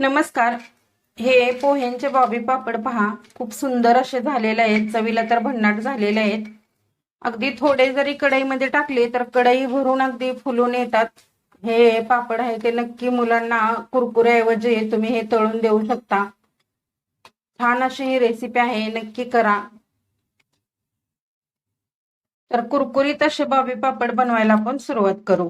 नमस्कार. हे पोह्यांचे बॉबी पापड पहा. खूप सुंदर असे झालेले आहेत. चवीला तर भन्नाट झालेले आहेत. अगदी थोडे जरी कढईमध्ये टाकले तर कढई भरून अगदी फुलून येतात. हे पापड आहे ते नक्की मुलांना कुरकुऱ्याऐवजी तुम्ही हे तळून देऊ शकता. छान अशी ही रेसिपी आहे. नक्की करा. तर कुरकुरीत असे बॉबी पापड बनवायला आपण सुरुवात करू.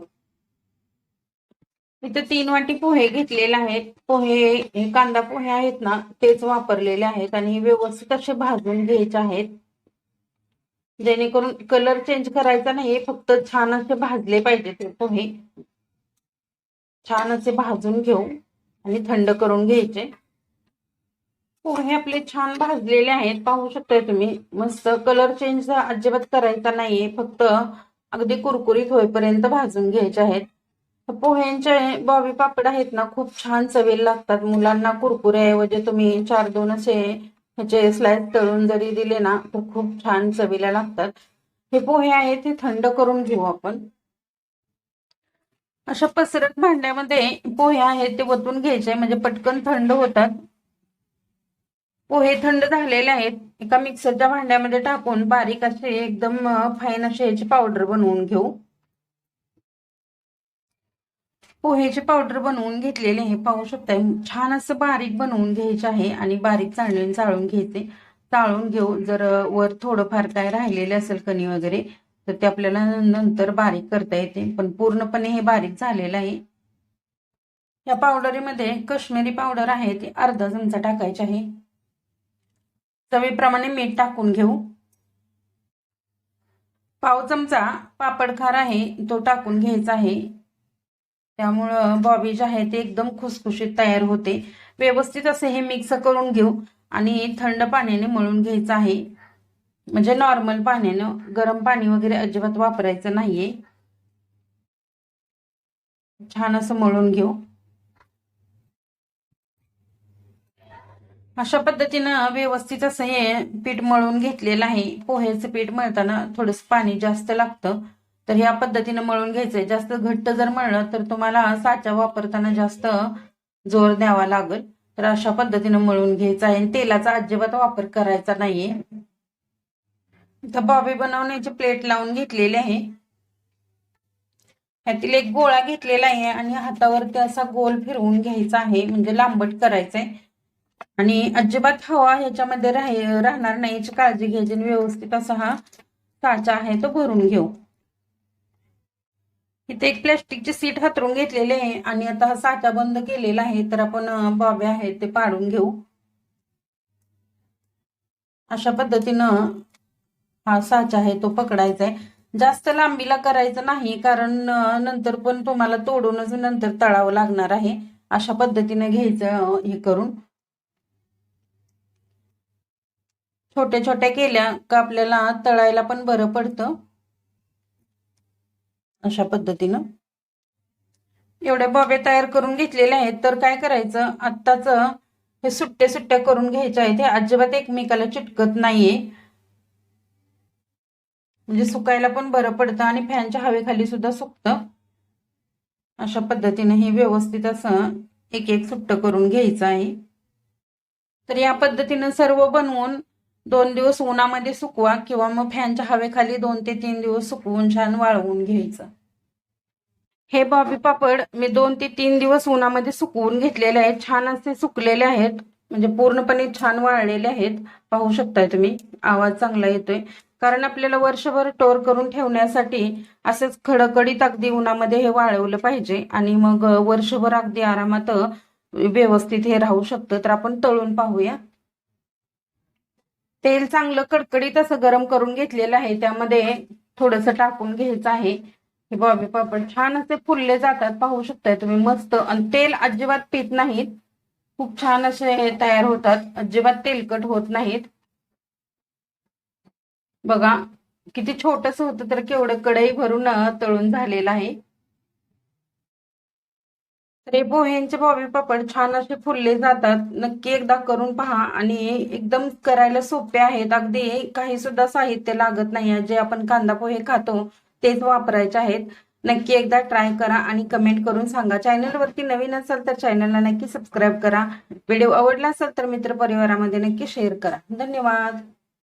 इथे तीन वाटी पोहे घेतलेले आहेत. पोहे हे कांदा पोहे आहेत ना तेच वापरलेले आहेत आणि व्यवस्थित असे भाजून घ्यायचे आहेत. जेणेकरून कलर चेंज करायचा नाही फक्त छान असे भाजले पाहिजे ते पोहे. छान असे भाजून घेऊ आणि थंड करून घ्यायचे. पोहे आपले छान भाजलेले आहेत पाहू शकताय तुम्ही. मस्त कलर चेंज अजिबात करायचा नाहीये फक्त अगदी कुरकुरीत होईपर्यंत भाजून घ्यायचे आहेत. पोह्यांचे बॉबी पापड आहेत ना खूप छान चवीला लागतात. मुलांना कुरकुऱ्याऐवजी तुम्ही चार दोन असे ह्याचे स्लाइस तळून जरी दिले ना तर खूप छान चवीला लागतात. हे पोहे आहेत ते थंड करून घेऊ आपण. अशा पसरत भांड्यामध्ये पोहे आहेत ते वतून घ्यायचे म्हणजे पटकन थंड होतात. पोहे थंड झालेले आहेत एका मिक्सरच्या भांड्यामध्ये टाकून बारीक असे एकदम फाईन असे ह्याची पावडर बनवून घेऊ. पोहेची पावडर बनवून घेतलेले हे पाहू शकता छान असं बारीक बनवून घ्यायचे आहे आणि बारीक चाळून चाळून घ्यायचे. चाळून घेऊ जर वर थोडंफार काय राहिलेले असेल कणी वगैरे तर ते आपल्याला नंतर बारीक करता येते. पण पूर्णपणे हे बारीक झालेलं आहे. या पावडरीमध्ये कश्मीरी पावडर आहे ती अर्धा चमचा टाकायची आहे. चवीप्रमाणे मीठ टाकून घेऊ. पाव चमचा पापडखार आहे तो टाकून घ्यायचा आहे. त्यामुळं बॉबी जे आहे ते एकदम खुसखुशीत तयार होते. व्यवस्थित असे हे मिक्स करून घेऊ आणि थंड पाण्याने मळून घ्यायचं आहे. म्हणजे नॉर्मल पाण्यानं गरम पाणी वगैरे अजिबात वापरायचं नाहीये. छान असं मळून घेऊ. अशा पद्धतीनं व्यवस्थित असं हे पीठ मळून घेतलेलं आहे. पोह्याचं पीठ मळताना थोडंसं पाणी जास्त लागतं. तर ह्या पद्धतीनं मळून घ्यायचंय. जास्त घट्ट जर मळलं तर तुम्हाला साचा वापरताना जास्त जोर द्यावा लागेल. तर अशा पद्धतीनं मळून घ्यायचं आहे. आणि तेलाचा अजिबात वापर करायचा नाहीये. इथं बॉबी बनवण्याची प्लेट लावून घेतलेली आहे. ह्यातील एक गोळा घेतलेला आहे आणि हातावरती असा गोल फिरवून घ्यायचा आहे. म्हणजे लांबट करायचंय. आणि अजिबात हवा ह्याच्यामध्ये राहणार नाही. याची काळजी घ्यायची आणि व्यवस्थित असा हा साचा आहे तो भरून घेऊ. इथे एक प्लॅस्टिकची सीट हातरून घेतलेले आहे आणि आता हा साचा बंद केलेला आहे तर आपण बॉबे आहेत ते पाडून घेऊ. अशा पद्धतीनं हा साचा आहे तो पकडायचा आहे. जास्त लांबीला करायचं नाही कारण नंतर पण तुम्हाला तोडूनच नंतर तळावं लागणार आहे. अशा पद्धतीने घ्यायचं हे करून. छोट्या छोट्या केल्या का आपल्याला तळायला पण बरं पडतं. अशा पद्धतीनं. एवढ्या बॉबे तयार करून घेतलेले आहेत तर काय करायचं? आत्ताच हे सुट्टे सुट्ट्या करून घ्यायचे आहेत. हे अजिबात एकमेकाला चिटकत नाहीये. म्हणजे सुकायला पण बरं पडतं आणि फॅनच्या हवेखाली सुद्धा सुकतं. अशा पद्धतीने हे व्यवस्थित असं एक एक सुट्ट करून घ्यायचं आहे. तर या पद्धतीनं सर्व बनवून दोन दिवस उन्हामध्ये सुकवा किंवा मग फॅनच्या हवेखाली दोन ते तीन दिवस सुकवून छान वाळवून घ्यायचं. हे बॉबी पापड मी दोन ते तीन दिवस उन्हामध्ये सुकवून घेतलेले आहेत. छान असे सुकलेले आहेत. म्हणजे पूर्णपणे छान वाळलेले आहेत. पाहू शकताय तुम्ही. आवाज चांगला येतोय. कारण आपल्याला वर्षभर टोर करून ठेवण्यासाठी असेच खडकडीत अगदी उन्हामध्ये हे वाळवलं पाहिजे. आणि मग वर्षभर अगदी आरामात व्यवस्थित हे राहू शकतं. तर आपण तळून पाहूया. तेल चांगलं कडकडीत असं गरम करून घेतलेलं आहे. त्यामध्ये थोडस टाकून घ्यायचं आहे. हे बॉबी पापड छान असे फुलले जातात. पाहू शकताय तुम्ही मस्त. आणि तेल अजिबात पित नाहीत. खूप छान असे तयार होतात. अजिबात तेलकट होत नाहीत. बघा किती छोटस होतं तर केवढं कढई भरून तळून झालेलं आहे. तर हे पोह्यांचे बॉबी पापड छान असे फुलले जातात. नक्की एकदा करून पहा आणि एकदम करायला सोपे आहेत. अगदी काही सुद्धा साहित्य लागत नाही जे आपण कांदा पोहे खातो तेच वापरायचे आहेत. नक्की एकदा ट्राय करा आणि कमेंट करून सांगा. चॅनलवरती नवीन असाल तर चॅनलला नक्की सबस्क्राईब करा. व्हिडिओ आवडला असेल तर मित्र परिवारामध्ये नक्की शेअर करा. धन्यवाद.